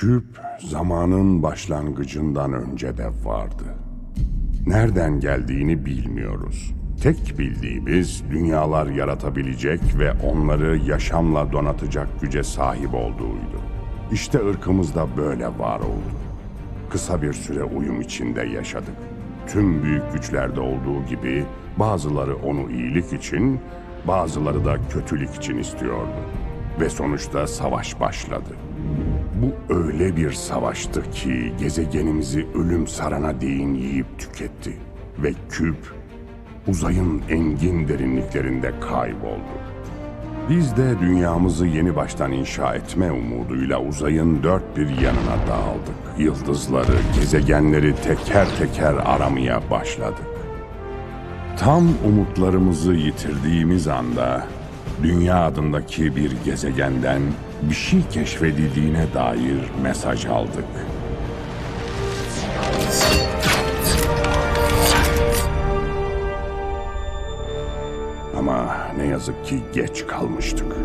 Küp zamanın başlangıcından önce de vardı. Nereden geldiğini bilmiyoruz. Tek bildiğimiz dünyalar yaratabilecek ve onları yaşamla donatacak güce sahip olduğuydu. İşte ırkımız da böyle var oldu. Kısa bir süre uyum içinde yaşadık. Tüm büyük güçlerde olduğu gibi bazıları onu iyilik için, bazıları da kötülük için istiyordu. Ve sonuçta savaş başladı. Bu öyle bir savaştı ki gezegenimizi ölüm sarana değin yiyip tüketti. Ve küp uzayın engin derinliklerinde kayboldu. Biz de dünyamızı yeni baştan inşa etme umuduyla uzayın dört bir yanına dağıldık. Yıldızları, gezegenleri teker teker aramaya başladık. Tam umutlarımızı yitirdiğimiz anda dünya adındaki bir gezegenden bir şey keşfedildiğine dair mesaj aldık. Ama ne yazık ki geç kalmıştık.